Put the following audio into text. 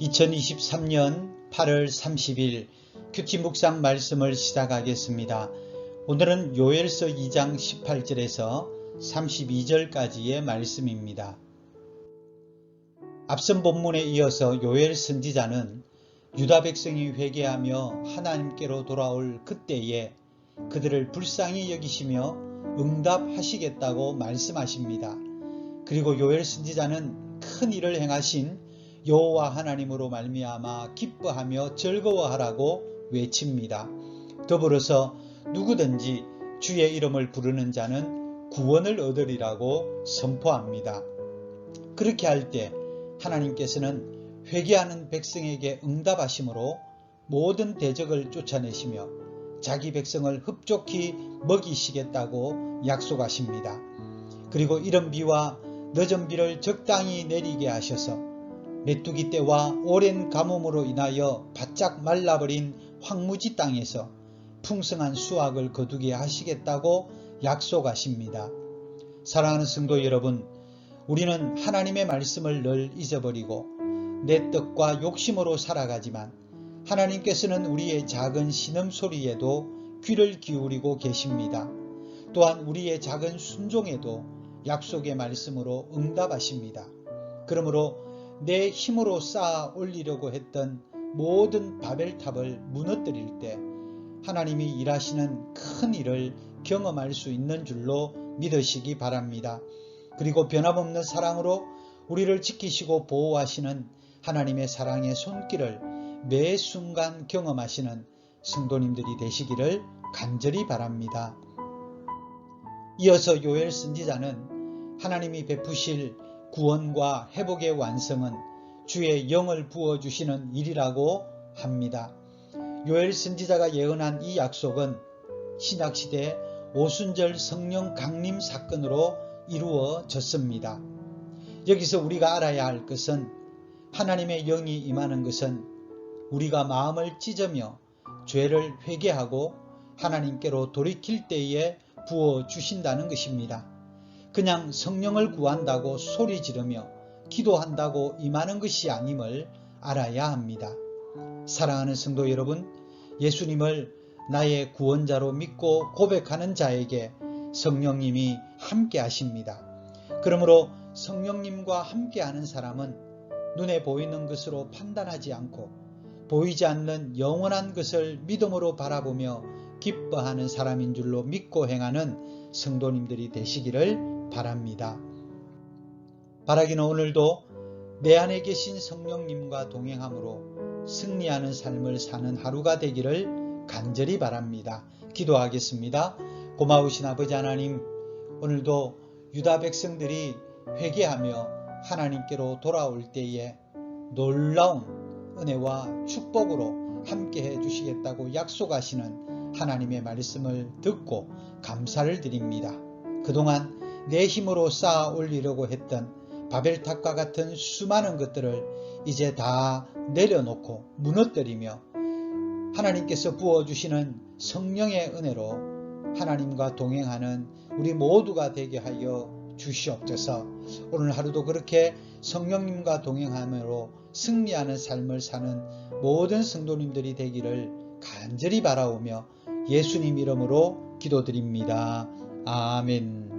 2023년 8월 30일 큐티 묵상 말씀을 시작하겠습니다. 오늘은 요엘서 2장 18절에서 32절까지의 말씀입니다. 앞선 본문에 이어서 요엘 선지자는 유다 백성이 회개하며 하나님께로 돌아올 그때에 그들을 불쌍히 여기시며 응답하시겠다고 말씀하십니다. 그리고 요엘 선지자는 큰 일을 행하신 여호와 하나님으로 말미암아 기뻐하며 즐거워하라고 외칩니다. 더불어서 누구든지 주의 이름을 부르는 자는 구원을 얻으리라고 선포합니다. 그렇게 할 때 하나님께서는 회개하는 백성에게 응답하심으로 모든 대적을 쫓아내시며 자기 백성을 흡족히 먹이시겠다고 약속하십니다. 그리고 이런 비와 늦은 비를 적당히 내리게 하셔서 메뚜기 떼와 오랜 가뭄으로 인하여 바짝 말라버린 황무지 땅에서 풍성한 수확을 거두게 하시겠다고 약속하십니다. 사랑하는 성도 여러분, 우리는 하나님의 말씀을 늘 잊어버리고 내 뜻과 욕심으로 살아가지만 하나님께서는 우리의 작은 신음소리에도 귀를 기울이고 계십니다. 또한 우리의 작은 순종에도 약속의 말씀으로 응답하십니다. 그러므로 내 힘으로 쌓아 올리려고 했던 모든 바벨탑을 무너뜨릴 때 하나님이 일하시는 큰 일을 경험할 수 있는 줄로 믿으시기 바랍니다. 그리고 변함없는 사랑으로 우리를 지키시고 보호하시는 하나님의 사랑의 손길을 매 순간 경험하시는 성도님들이 되시기를 간절히 바랍니다. 이어서 요엘 선지자는 하나님이 베푸실 구원과 회복의 완성은 주의 영을 부어주시는 일이라고 합니다. 요엘 선지자가 예언한 이 약속은 신약시대 오순절 성령 강림 사건으로 이루어졌습니다. 여기서 우리가 알아야 할 것은 하나님의 영이 임하는 것은 우리가 마음을 찢으며 죄를 회개하고 하나님께로 돌이킬 때에 부어 주신다는 것입니다. 그냥 성령을 구한다고 소리 지르며 기도한다고 임하는 것이 아님을 알아야 합니다. 사랑하는 성도 여러분, 예수님을 나의 구원자로 믿고 고백하는 자에게 성령님이 함께 하십니다. 그러므로 성령님과 함께 하는 사람은 눈에 보이는 것으로 판단하지 않고 보이지 않는 영원한 것을 믿음으로 바라보며 기뻐하는 사람인 줄로 믿고 행하는 성도님들이 되시기를 바랍니다. 바라기는 오늘도 내 안에 계신 성령님과 동행함으로 승리하는 삶을 사는 하루가 되기를 간절히 바랍니다. 기도하겠습니다. 고마우신 아버지 하나님, 오늘도 유다 백성들이 회개하며 하나님께로 돌아올 때에 놀라운 은혜와 축복으로 함께 해 주시겠다고 약속하시는 하나님의 말씀을 듣고 감사를 드립니다. 그동안 내 힘으로 쌓아 올리려고 했던 바벨탑과 같은 수많은 것들을 이제 다 내려놓고 무너뜨리며 하나님께서 부어주시는 성령의 은혜로 하나님과 동행하는 우리 모두가 되게 하여 주시옵소서 오늘 하루도 그렇게 성령님과 동행함으로 승리하는 삶을 사는 모든 성도님들이 되기를 간절히 바라오며 예수님 이름으로 기도드립니다. 아멘.